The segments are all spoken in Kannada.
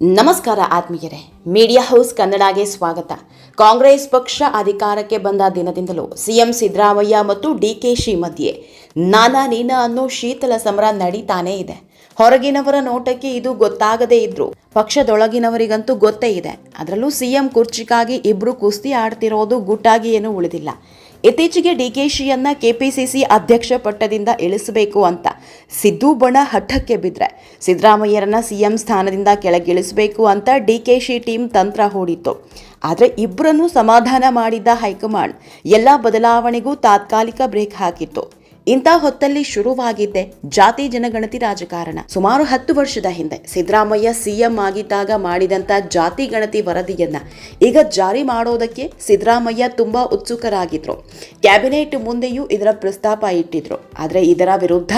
ನಮಸ್ಕಾರ ಆತ್ಮೀಯರೇ, ಮೀಡಿಯಾ ಹೌಸ್ ಕನ್ನಡಗೆ ಸ್ವಾಗತ. ಕಾಂಗ್ರೆಸ್ ಪಕ್ಷ ಅಧಿಕಾರಕ್ಕೆ ಬಂದ ದಿನದಿಂದಲೂ ಸಿಎಂ ಸಿದ್ದರಾಮಯ್ಯ ಮತ್ತು ಡಿಕೆಶಿ ಮಧ್ಯೆ ನಾನಾ ನೀನಾ ಅನ್ನೋ ಶೀತಲ ಸಮರ ನಡೀತಾನೇ ಇದೆ. ಹೊರಗಿನವರ ನೋಟಕ್ಕೆ ಇದು ಗೊತ್ತಾಗದೇ ಇದ್ರು. ಪಕ್ಷದೊಳಗಿನವರಿಗಂತೂ ಗೊತ್ತೇ ಇದೆ. ಅದರಲ್ಲೂ ಸಿಎಂ ಕುರ್ಚಿಗಾಗಿ ಇಬ್ರು ಕುಸ್ತಿ ಆಡ್ತಿರೋದು ಗುಟ್ಟಾಗಿ ಏನೂ ಉಳಿದಿಲ್ಲ. ಇತ್ತೀಚೆಗೆ ಡಿಕೆಶಿಯನ್ನ ಕೆಪಿಸಿಸಿ ಅಧ್ಯಕ್ಷ ಪಟ್ಟದಿಂದ ಇಳಿಸಬೇಕು ಅಂತ. ಸಿದ್ದು ಬಣ ಹಠಕ್ಕೆ ಬಿದ್ದರೆ ಸಿದ್ದರಾಮಯ್ಯರನ್ನ ಸಿಎಂ ಸ್ಥಾನದಿಂದ ಕೆಳಗಿಳಿಸಬೇಕು ಅಂತ ಡಿ ಕೆಶಿ ಟೀಮ್ ತಂತ್ರ ಹೂಡಿತ್ತು. ಆದರೆ ಇಬ್ಬರನ್ನು ಸಮಾಧಾನ ಮಾಡಿದ್ದ ಹೈಕಮಾಂಡ್. ಎಲ್ಲ ಬದಲಾವಣೆಗೂ ತಾತ್ಕಾಲಿಕ ಬ್ರೇಕ್ ಹಾಕಿತ್ತು. ಇಂಥ ಹೊತ್ತಲ್ಲಿ ಶುರುವಾಗಿದ್ದೆ ಜಾತಿ ಜನಗಣತಿ ರಾಜಕಾರಣ. ಸುಮಾರು ಹತ್ತು ವರ್ಷದ ಹಿಂದೆ ಸಿದ್ದರಾಮಯ್ಯ ಸಿಎಂ ಆಗಿದ್ದಾಗ ಮಾಡಿದಂತ ಜಾತಿ ಗಣತಿ ವರದಿಯನ್ನ ಈಗ ಜಾರಿ ಮಾಡೋದಕ್ಕೆ ಸಿದ್ದರಾಮಯ್ಯ ತುಂಬಾ ಉತ್ಸುಕರಾಗಿದ್ರು. ಕ್ಯಾಬಿನೆಟ್ ಮುಂದೆಯೂ ಇದರ ಪ್ರಸ್ತಾಪ ಇಟ್ಟಿದ್ರು. ಆದರೆ ಇದರ ವಿರುದ್ಧ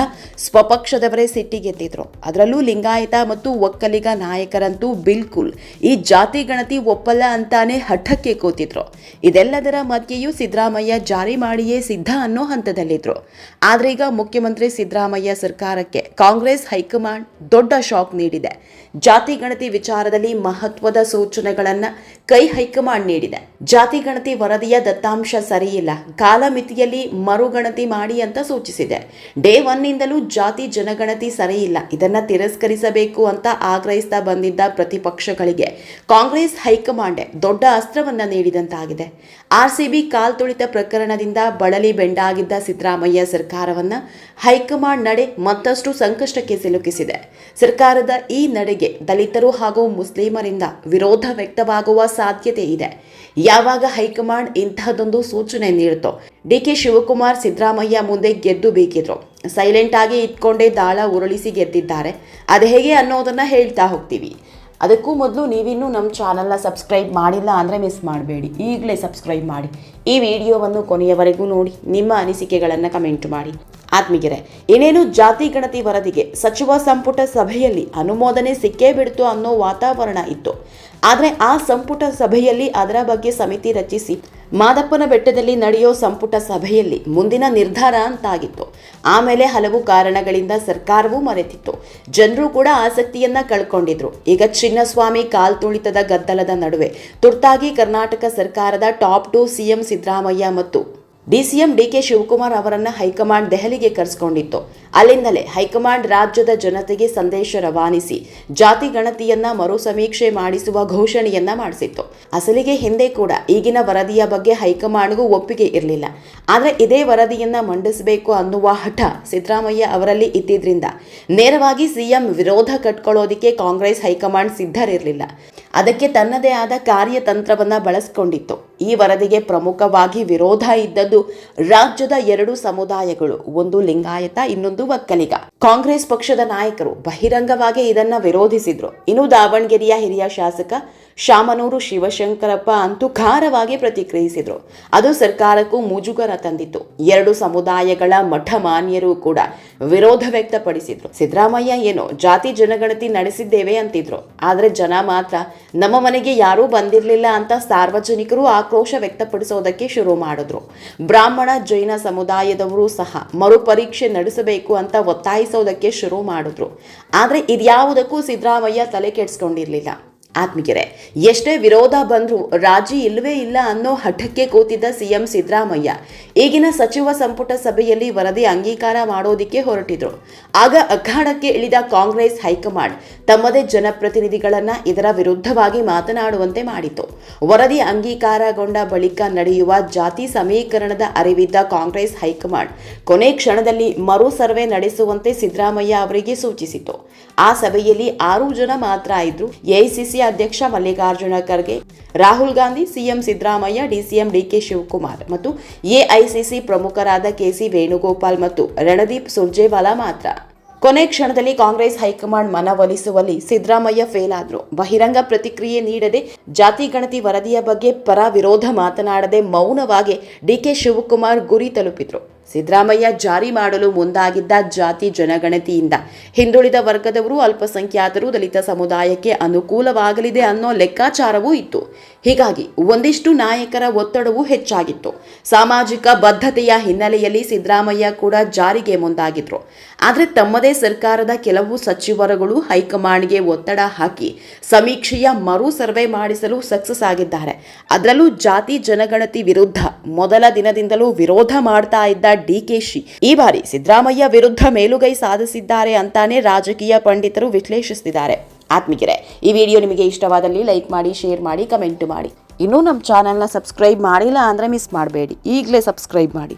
ಸ್ವಪಕ್ಷದವರೇ ಸಿಟ್ಟಿಗೆದ್ದಿದ್ರು ಅದರಲ್ಲೂ ಲಿಂಗಾಯತ ಮತ್ತು ಒಕ್ಕಲಿಗ ನಾಯಕರಂತೂ ಬಿಲ್ಕುಲ್ ಈ ಜಾತಿ ಗಣತಿ ಒಪ್ಪಲ್ಲ ಅಂತಾನೆ ಹಠಕ್ಕೆ ಕೂತಿದ್ರು. ಇದೆಲ್ಲದರ ಮಧ್ಯೆಯೂ ಸಿದ್ದರಾಮಯ್ಯ ಜಾರಿ ಮಾಡಿಯೇ ಸಿದ್ಧ ಅನ್ನೋ ಹಂತದಲ್ಲಿದ್ರು. ಆದ್ರೆ ಈಗ ಮುಖ್ಯಮಂತ್ರಿ ಸಿದ್ದರಾಮಯ್ಯ ಸರ್ಕಾರಕ್ಕೆ ಕಾಂಗ್ರೆಸ್ ಹೈಕಮಾಂಡ್ ದೊಡ್ಡ ಶಾಕ್ ನೀಡಿದೆ. ಜಾತಿ ಗಣತಿ ವಿಚಾರದಲ್ಲಿ ಮಹತ್ವದ ಸೂಚನೆಗಳನ್ನ ಕೈ ಹೈಕಮಾಂಡ್ ನೀಡಿದೆ. ಜಾತಿ ಗಣತಿ ವರದಿಯ ದತ್ತಾಂಶ ಸರಿಯಿಲ್ಲ. ಕಾಲಮಿತಿಯಲ್ಲಿ ಮರುಗಣತಿ ಮಾಡಿ ಅಂತ ಸೂಚಿಸಿದೆ. ಡೇ ಒನ್ನಿಂದಲೂ ಜಾತಿ ಜನಗಣತಿ ಸರಿಯಿಲ್ಲ. ಇದನ್ನ ತಿರಸ್ಕರಿಸಬೇಕು ಅಂತ ಆಗ್ರಹಿಸ್ತಾ ಬಂದಿದ್ದ ಪ್ರತಿಪಕ್ಷಗಳಿಗೆ ಕಾಂಗ್ರೆಸ್ ಹೈಕಮಾಂಡ್ ದೊಡ್ಡ ಅಸ್ತ್ರವನ್ನ ನೀಡಿದಂತಾಗಿದೆ. ಆರ್ಸಿಬಿ ಕಾಲ್ತುಳಿತ ಪ್ರಕರಣದಿಂದ ಬಳಲಿ ಬೆಂಡಾಗಿದ್ದ ಸಿದ್ದರಾಮಯ್ಯ ಸರ್ಕಾರವನ್ನ ಹೈಕಮಾಂಡ್ ನಡೆ ಮತ್ತಷ್ಟು ಸಂಕಷ್ಟಕ್ಕೆ ಸಿಲುಕಿಸಿದೆ. ಸರ್ಕಾರದ ಈ ನಡೆಗೆ ದಲಿತರು ಹಾಗೂ ಮುಸ್ಲಿಮರಿಂದ ವಿರೋಧ ವ್ಯಕ್ತವಾಗುವ ಸಾಧ್ಯತೆ ಇದೆ. ಯಾವಾಗ ಹೈಕಮಾಂಡ್ ಇಂತಹದೊಂದು ಸೂಚನೆ ನೀಡ್ತೋ ಡಿ ಕೆ ಶಿವಕುಮಾರ್ ಸಿದ್ದರಾಮಯ್ಯ ಮುಂದೆ ಗೆದ್ದು ಬೇಕಿದ್ರು ಸೈಲೆಂಟ್ ಆಗಿ ಇಟ್ಕೊಂಡೇ ದಾಳ ಉರುಳಿಸಿ ಗೆದ್ದಿದ್ದಾರೆ. ಅದು ಹೇಗೆ ಅನ್ನೋದನ್ನ ಹೇಳ್ತಾ ಹೋಗ್ತೀವಿ. ಅದಕ್ಕೂ ಮೊದಲು ನೀವಿನ್ನೂ ನಮ್ಮ ಚಾನಲ್ನ ಸಬ್ಸ್ಕ್ರೈಬ್ ಮಾಡಿಲ್ಲ ಅಂದರೆ ಮಿಸ್ ಮಾಡಬೇಡಿ. ಈಗಲೇ ಸಬ್ಸ್ಕ್ರೈಬ್ ಮಾಡಿ. ಈ ವಿಡಿಯೋವನ್ನು ಕೊನೆಯವರೆಗೂ ನೋಡಿ. ನಿಮ್ಮ ಅನಿಸಿಕೆಗಳನ್ನು ಕಮೆಂಟ್ ಮಾಡಿ. ಆತ್ಮೀಗೆರೆ ಏನೇನು ಜಾತಿ, ಗಣತಿ, ವರದಿಗೆ ಸಚಿವ ಸಂಪುಟ ಸಭೆಯಲ್ಲಿ ಅನುಮೋದನೆ ಸಿಕ್ಕೇ ಬಿಡ್ತು ಅನ್ನೋ ವಾತಾವರಣ ಇತ್ತು. ಆದರೆ ಆ ಸಂಪುಟ ಸಭೆಯಲ್ಲಿ ಅದರ ಬಗ್ಗೆ ಸಮಿತಿ ರಚಿಸಿ ಮಾದಪ್ಪನ ಬೆಟ್ಟದಲ್ಲಿ ನಡೆಯೋ ಸಂಪುಟ ಸಭೆಯಲ್ಲಿ ಮುಂದಿನ ನಿರ್ಧಾರ ಅಂತಾಗಿತ್ತು. ಆಮೇಲೆ ಹಲವು ಕಾರಣಗಳಿಂದ ಸರ್ಕಾರವೂ ಮರೆತಿತ್ತು. ಜನರು ಕೂಡ ಆಸಕ್ತಿಯನ್ನ ಕಳ್ಕೊಂಡಿದ್ರು. ಈಗ ಚಿನ್ನಸ್ವಾಮಿ ಕಾಲ್ತುಳಿತದ ಗದ್ದಲದ ನಡುವೆ ತುರ್ತಾಗಿ ಕರ್ನಾಟಕ ಸರ್ಕಾರದ ಟಾಪ್ ಟು ಸಿಎಂ ಸಿದ್ದರಾಮಯ್ಯ ಮತ್ತು ಡಿಸಿಎಂ ಡಿಕೆ ಶಿವಕುಮಾರ್ ಅವರನ್ನ ಹೈಕಮಾಂಡ್ ದೆಹಲಿಗೆ ಕರೆಸಿಕೊಂಡಿತ್ತು. ಅಲ್ಲಿಂದಲೇ ಹೈಕಮಾಂಡ್ ರಾಜ್ಯದ ಜನತೆಗೆ ಸಂದೇಶ ರವಾನಿಸಿ, ಜಾತಿ ಗಣತಿಯನ್ನ ಮರು ಸಮೀಕ್ಷೆ ಮಾಡಿಸುವ ಘೋಷಣೆಯನ್ನ ಮಾಡಿಸಿತ್ತು. ಅಸಲಿಗೆ ಹಿಂದೆ ಕೂಡ ಈಗಿನ ವರದಿಯ ಬಗ್ಗೆ ಹೈಕಮಾಂಡ್ಗೂ ಒಪ್ಪಿಗೆ ಇರಲಿಲ್ಲ. ಆದರೆ ಇದೇ ವರದಿಯನ್ನ ಮಂಡಿಸಬೇಕು ಅನ್ನುವ ಹಠ ಸಿದ್ದರಾಮಯ್ಯ ಅವರಲ್ಲಿ ಇದ್ದಿದ್ರಿಂದ ನೇರವಾಗಿ ಸಿಎಂ ವಿರೋಧ ಕಟ್ಕೊಳ್ಳೋದಿಕ್ಕೆ ಕಾಂಗ್ರೆಸ್ ಹೈಕಮಾಂಡ್ ಸಿದ್ಧರಿರಲಿಲ್ಲ. ಅದಕ್ಕೆ ತನ್ನದೇ ಆದ ಕಾರ್ಯತಂತ್ರವನ್ನು ಬಳಸಿಕೊಂಡಿತ್ತು. ಈ ವರದಿಗೆ ಪ್ರಮುಖವಾಗಿ ವಿರೋಧ ಇದ್ದದ್ದು ರಾಜ್ಯದ ಎರಡು ಸಮುದಾಯಗಳು, ಒಂದು ಲಿಂಗಾಯತ, ಇನ್ನೊಂದು ಒಕ್ಕಲಿಗ. ಕಾಂಗ್ರೆಸ್ ಪಕ್ಷದ ನಾಯಕರು ಬಹಿರಂಗವಾಗಿ ಇದನ್ನ ವಿರೋಧಿಸಿದ್ರು. ಇನ್ನು ದಾವಣಗೆರೆಯ ಹಿರಿಯ ಶಾಸಕ ಶಾಮನೂರು ಶಿವಶಂಕರಪ್ಪ ಅಂತೂ ಖಾರವಾಗಿ ಪ್ರತಿಕ್ರಿಯಿಸಿದ್ರು. ಅದು ಸರ್ಕಾರಕ್ಕೂ ಮುಜುಗರ ತಂದಿತ್ತು. ಎರಡು ಸಮುದಾಯಗಳ ಮಠ ಮಾನ್ಯರು ಕೂಡ ವಿರೋಧ ವ್ಯಕ್ತಪಡಿಸಿದ್ರು. ಸಿದ್ದರಾಮಯ್ಯ, ಏನೋ, ಜಾತಿ, ಜನಗಣತಿ ನಡೆಸಿದ್ದೇವೆ ಅಂತಿದ್ರು. ಆದ್ರೆ ಜನ ಮಾತ್ರ ನಮ್ಮ ಮನೆಗೆ ಯಾರೂ ಬಂದಿರಲಿಲ್ಲ ಅಂತ ಸಾರ್ವಜನಿಕರು ಆಕ್ರೋಶ ವ್ಯಕ್ತಪಡಿಸೋದಕ್ಕೆ ಶುರು ಮಾಡಿದ್ರು. ಬ್ರಾಹ್ಮಣ ಜೈನ ಸಮುದಾಯದವರು ಸಹ ಮರುಪರೀಕ್ಷೆ ನಡೆಸಬೇಕು ಅಂತ ಒತ್ತಾಯಿಸೋದಕ್ಕೆ ಶುರು ಮಾಡಿದ್ರು. ಆದರೆ ಇದ್ಯಾವುದಕ್ಕೂ ಸಿದ್ದರಾಮಯ್ಯ ತಲೆ ಕೆಡಿಸ್ಕೊಂಡಿರ್ಲಿಲ್ಲ. ಆತ್ಮೀಯರೇ, ಎಷ್ಟೇ ವಿರೋಧ ಬಂದರೂ ರಾಜಿ ಇಲ್ಲವೇ ಇಲ್ಲ ಅನ್ನೋ ಹಠಕ್ಕೆ ಕೂತಿದ್ದ ಸಿಎಂ ಸಿದ್ದರಾಮಯ್ಯ ಈಗಿನ ಸಚಿವ ಸಂಪುಟ ಸಭೆಯಲ್ಲಿ ವರದಿ ಅಂಗೀಕಾರ ಮಾಡೋದಿಕ್ಕೆ ಹೊರಟಿದ್ರು. ಆಗ ಅಖಾಡಕ್ಕೆ ಇಳಿದ ಕಾಂಗ್ರೆಸ್ ಹೈಕಮಾಂಡ್ ತಮ್ಮದೇ ಜನಪ್ರತಿನಿಧಿಗಳನ್ನ ಇದರ ವಿರುದ್ಧವಾಗಿ ಮಾತನಾಡುವಂತೆ ಮಾಡಿತು ವರದಿ ಅಂಗೀಕಾರಗೊಂಡ ಬಳಿಕ ನಡೆಯುವ ಜಾತಿ ಸಮೀಕರಣದ ಅರಿವಿದ್ದ ಕಾಂಗ್ರೆಸ್ ಹೈಕಮಾಂಡ್ ಕೊನೆ ಕ್ಷಣದಲ್ಲಿ ಮರು ಸರ್ವೆ ನಡೆಸುವಂತೆ ಸಿದ್ದರಾಮಯ್ಯ ಅವರಿಗೆ ಸೂಚಿಸಿತು ಆ ಸಭೆಯಲ್ಲಿ ಆರು ಜನ ಮಾತ್ರ ಇದ್ರು. ಎಐಸಿಸಿ ಅಧ್ಯಕ್ಷ Mallikarjuna Kharge, Rahul Gandhi, CM Siddaramaiah, DCM DK Shivakumar ಮತ್ತು ಎಐಸಿಸಿ ಪ್ರಮುಖರಾದ ಕೆಸಿ ವೇಣುಗೋಪಾಲ್ ಮತ್ತು ರಣದೀಪ್ ಸುರ್ಜೇವಾಲಾ ಮಾತ್ರ. ಕೊನೆ ಕ್ಷಣದಲ್ಲಿ ಕಾಂಗ್ರೆಸ್ ಹೈಕಮಾಂಡ್ ಮನವೊಲಿಸುವಲ್ಲಿ ಸಿದ್ದರಾಮಯ್ಯ ಫೇಲ್ ಆದ್ರು. ಬಹಿರಂಗ ಪ್ರತಿಕ್ರಿಯೆ ನೀಡದೆ ಜಾತಿ ಗಣತಿ ವರದಿಯ ಬಗ್ಗೆ ಪರ ವಿರೋಧ ಮಾತನಾಡದೆ ಮೌನವಾಗಿ ಡಿಕೆ ಶಿವಕುಮಾರ್ ಗುರಿ ತಲುಪಿದ್ರು. ಸಿದ್ದರಾಮಯ್ಯ ಜಾರಿ ಮಾಡಲು ಮುಂದಾಗಿದ್ದ ಜಾತಿ ಜನಗಣತಿಯಿಂದ ಹಿಂದುಳಿದ ವರ್ಗದವರು ಅಲ್ಪಸಂಖ್ಯಾತರು ದಲಿತ ಸಮುದಾಯಕ್ಕೆ ಅನುಕೂಲವಾಗಲಿದೆ ಅನ್ನೋ ಲೆಕ್ಕಾಚಾರವೂ ಇತ್ತು. ಹೀಗಾಗಿ ಒಂದಿಷ್ಟು ನಾಯಕರ ಒತ್ತಡವೂ ಹೆಚ್ಚಾಗಿತ್ತು. ಸಾಮಾಜಿಕ ಬದ್ಧತೆಯ ಹಿನ್ನೆಲೆಯಲ್ಲಿ ಸಿದ್ದರಾಮಯ್ಯ ಕೂಡ ಜಾರಿಗೆ ಮುಂದಾಗಿದ್ರು. ಆದರೆ ತಮ್ಮದೇ ಸರ್ಕಾರದ ಕೆಲವು ಸಚಿವರುಗಳು ಹೈಕಮಾಂಡ್ಗೆ ಒತ್ತಡ ಹಾಕಿ ಸಮೀಕ್ಷೆಯ ಮರು ಸರ್ವೆ ಮಾಡಿಸಲು ಸಕ್ಸಸ್ ಆಗಿದ್ದಾರೆ. ಅದರಲ್ಲೂ ಜಾತಿ ಜನಗಣತಿ ವಿರುದ್ಧ ಮೊದಲ ದಿನದಿಂದಲೂ ವಿರೋಧ ಮಾಡ್ತಾ ಇದ್ದ ಡಿಕೆಶಿ ಈ ಬಾರಿ ಸಿದ್ದರಾಮಯ್ಯ ವಿರುದ್ಧ ಮೇಲುಗೈ ಸಾಧಿಸಿದ್ದಾರೆ ಅಂತಾನೆ ರಾಜಕೀಯ ಪಂಡಿತರು ವಿಶ್ಲೇಷಿಸುತ್ತಿದ್ದಾರೆ ಆತ್ಮಿಕರೆ ಈ ವಿಡಿಯೋ ನಿಮಗೆ ಇಷ್ಟವಾದಲ್ಲಿ ಲೈಕ್ ಮಾಡಿ, ಶೇರ್ ಮಾಡಿ, ಕಮೆಂಟ್ ಮಾಡಿ. ಇನ್ನೂ ನಮ್ಮ ಚಾನೆಲ್ನ ಸಬ್ಸ್ಕ್ರೈಬ್ ಮಾಡಿಲ್ಲ ಅಂದರೆ ಮಿಸ್ ಮಾಡಬೇಡಿ. ಈಗಲೇ ಸಬ್ಸ್ಕ್ರೈಬ್ ಮಾಡಿ.